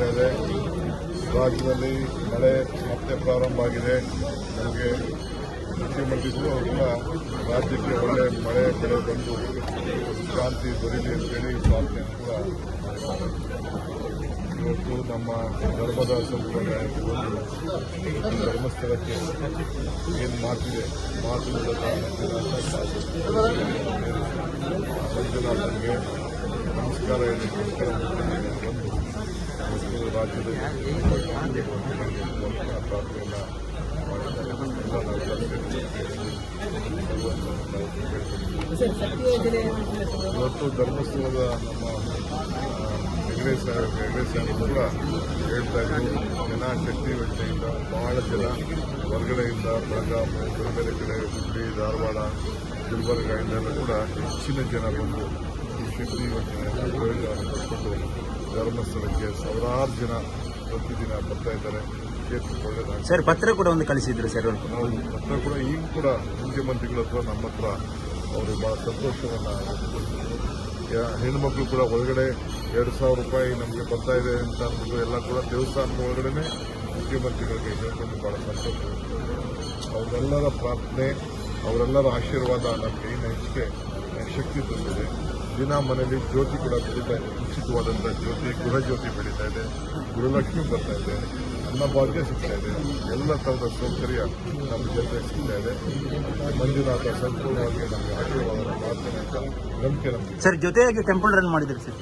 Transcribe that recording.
ಆಗ್ತಾ ಇದೆ. ರಾಜ್ಯದಲ್ಲಿ ಮಳೆ ಮತ್ತೆ ಪ್ರಾರಂಭ ಆಗಿದೆ. ನಮಗೆ ಮುಖ್ಯಮಂತ್ರಿಗಳು ಅವರೆಲ್ಲ ರಾಜ್ಯಕ್ಕೆ ಒಳ್ಳೆ ಮಳೆ ಬೆಳೆ ಬಂದು ಶಾಂತಿ ದೊರೀಲಿ ಅಂತೇಳಿ ಪ್ರಾರ್ಥನೆ ಕೂಡ ಇವತ್ತು ನಮ್ಮ ಧರ್ಮದ ಸಂಪ್ರದಾಯ ಧರ್ಮಸ್ಥಳಕ್ಕೆ ಏನು ಮಾತಿದೆ? ಮಾತು ಮೂಲಕ ಮಂಜುನಾಥನಿಗೆ ನಮಸ್ಕಾರ ಹೇಳಿ ಬಂದು ಇವತ್ತು ಧರ್ಮಸ್ಥಳದ ನಮ್ಮ ಹೆಗಡೆ ಸಾಹೇಬ್ ಕೂಡ ಹೇಳ್ತಾ ಇದ್ದೀವಿ ಜನ ಶಕ್ತಿ ಯೋಜನೆಯಿಂದ ಬಹಳ ಜನ ಹೊರಗಡೆಯಿಂದ ಬೆಳಗಾವಿ ಬೇರೆ ಕಡೆ ಹುಬ್ಬಳ್ಳಿ ಧಾರವಾಡ ಗುಲ್ಬರ್ಗಾಯಿಂದೆಲ್ಲ ಕೂಡ ಹೆಚ್ಚಿನ ಜನ ಬಂದು ಈ ಶಕ್ತಿ ಯೋಜನೆಯನ್ನು ಪ್ರಯೋಜನ ಧರ್ಮಸ್ಥಳಕ್ಕೆ ಸಾವಿರಾರು ಜನ ಪ್ರತಿದಿನ ಬರ್ತಾ ಇದ್ದಾರೆ. ಸರ್ ಪತ್ರ ಕೂಡ ಒಂದು ಕಳಿಸಿದ್ರು ಸರ್. ನಾವು ಪತ್ರ ಕೂಡ ಈಗ ಕೂಡ ಮುಖ್ಯಮಂತ್ರಿಗಳ ಹತ್ರ ನಮ್ಮ ಹತ್ರ ಅವರು ಬಹಳ ಸಂತೋಷವನ್ನು ಹೆಣ್ಮಕ್ಳು ಕೂಡ ಒಳಗಡೆ ಎರಡು ಸಾವಿರ ರೂಪಾಯಿ ನಮಗೆ ಬರ್ತಾ ಇದೆ ಅಂತ ಅಂದ್ಬಿಟ್ಟು ಎಲ್ಲ ಕೂಡ ದೇವಸ್ಥಾನದ ಒಳಗಡೆ ಮುಖ್ಯಮಂತ್ರಿಗಳಿಗೆ ಹೇಳ್ಕೊಂಡು ಬಹಳ ಸಂತೋಷ ಅವರೆಲ್ಲರ ಪ್ರಾರ್ಥನೆ ಅವರೆಲ್ಲರ ಆಶೀರ್ವಾದ ನಮಗೆ ಇನ್ನು ಹೆಚ್ಚಿಗೆ ಶಕ್ತಿ ತಂದಿದೆ. ದಿನ ಮನೆಯಲ್ಲಿ ಜ್ಯೋತಿ ಕೂಡ ಬೆಳೀತಾ ಇದೆ. ಉಚಿತವಾದಂಥ ಜ್ಯೋತಿ, ಗೃಹ ಜ್ಯೋತಿ ಬೆಳೀತಾ ಇದೆ. ಗೃಹಲಕ್ಷ್ಮಿ ಬರ್ತಾ ಇದೆ. ಅನ್ನಭಾಗ್ಯ ಸಿಗ್ತಾ ಇದೆ. ಎಲ್ಲ ಥರದ ಸೌಕರ್ಯ ನಮ್ಮ ಜನರಿಗೆ ಸಿಗ್ತಾ ಇದೆ. ಮಂಜುನಾಥ ಸಂಪೂರ್ಣವಾಗಿ ನಮಗೆ ಆಶೀರ್ವಾದ ಪ್ರಾರ್ಥನೆ ಅಂತ ನಂಬಿಕೆ ನಮಗೆ ಸರ್, ಜೊತೆಯಾಗಿ ಟೆಂಪಲ್ ರನ್ ಮಾಡಿದ್ರಿ ಸರ್?